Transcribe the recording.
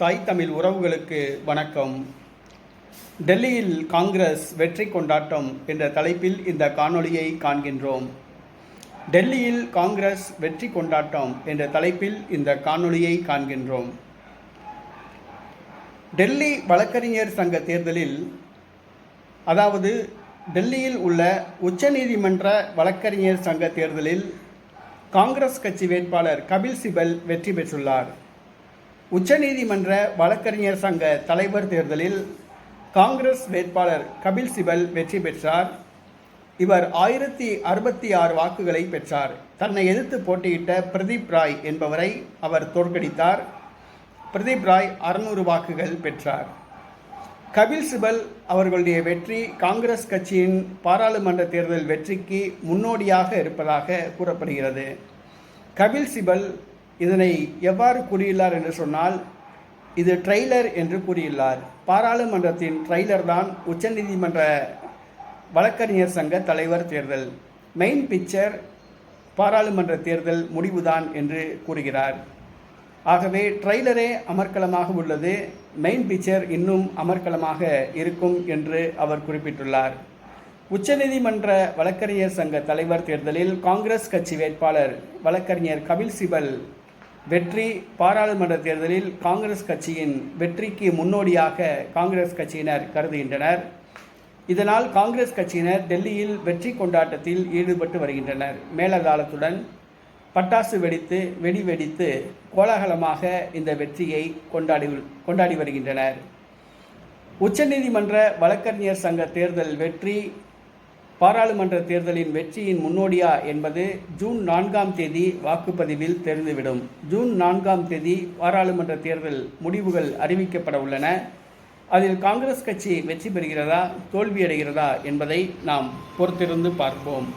தாய் தமிழ் உறவுகளுக்கு வணக்கம். டெல்லியில் காங்கிரஸ் வெற்றி கொண்டாட்டம் என்ற தலைப்பில் இந்த காணொளியை காண்கின்றோம். டெல்லியில் காங்கிரஸ் வெற்றி கொண்டாட்டம் என்ற தலைப்பில் இந்த காணொளியை காண்கின்றோம். டெல்லி வழக்கறிஞர் சங்க தேர்தலில் அதாவது டெல்லியில் உள்ள உச்சநீதிமன்ற வழக்கறிஞர் சங்க தேர்தலில் காங்கிரஸ் கட்சி வேட்பாளர் கபில் சிபல் வெற்றி பெற்றுள்ளார். உச்சநீதிமன்ற வழக்கறிஞர் சங்க தலைவர் தேர்தலில் காங்கிரஸ் வேட்பாளர் கபில் சிபல் வெற்றி பெற்றார். இவர் ஆயிரத்தி அறுபத்தி ஆறு வாக்குகளை பெற்றார். தன்னை எதிர்த்து போட்டியிட்ட பிரதீப் ராய் என்பவரை அவர் தோற்கடித்தார். பிரதீப் ராய் அறுநூறு வாக்குகள் பெற்றார். கபில் சிபல் அவர்களுடைய வெற்றி காங்கிரஸ் கட்சியின் பாராளுமன்ற தேர்தல் வெற்றிக்கு முன்னோடியாக இருப்பதாக கூறப்படுகிறது. கபில் சிபல் இதனை எவ்வாறு கூறியுள்ளார் என்று சொன்னால் இது ட்ரெய்லர் என்று கூறியுள்ளார். பாராளுமன்றத்தின் ட்ரெய்லர் தான் உச்சநீதிமன்ற வழக்கறிஞர் சங்க தலைவர் தேர்தல். மெயின் பிக்சர் பாராளுமன்ற தேர்தல் முடிவுதான் என்று கூறுகிறார். ஆகவே ட்ரெய்லரே அமர்க்கலமாக உள்ளது. மெயின் பிக்சர் இன்னும் அமர்க்கலமாக இருக்கும் என்று அவர் குறிப்பிட்டுள்ளார். உச்சநீதிமன்ற வழக்கறிஞர் சங்க தலைவர் தேர்தலில் காங்கிரஸ் கட்சி வேட்பாளர் வழக்கறிஞர் கபில் சிபல் வெற்றி பாராளுமன்ற தேர்தலில் காங்கிரஸ் கட்சியின் வெற்றிக்கு முன்னோடியாக காங்கிரஸ் கட்சியினர் கருதுகின்றனர். இதனால் காங்கிரஸ் கட்சியினர் டெல்லியில் வெற்றி கொண்டாட்டத்தில் ஈடுபட்டு வருகின்றனர். மேலதாளத்துடன் பட்டாசு வெடித்து வெடி வெடித்து கோலாகலமாக இந்த வெற்றியை கொண்டாடி கொண்டாடி வருகின்றனர். உச்சநீதிமன்ற வழக்கறிஞர் சங்க தேர்தல் வெற்றி பாராளுமன்ற தேர்தலின் வெற்றியின் முன்னோடியா என்பது ஜூன் நான்காம் தேதி வாக்குப்பதிவில் தெரிந்துவிடும். ஜூன் நான்காம் தேதி பாராளுமன்ற தேர்தல் முடிவுகள் அறிவிக்கப்பட உள்ளன. அதில் காங்கிரஸ் கட்சி வெற்றி பெறுகிறதா தோல்வியடைகிறதா என்பதை நாம் பொறுத்திருந்து பார்ப்போம்.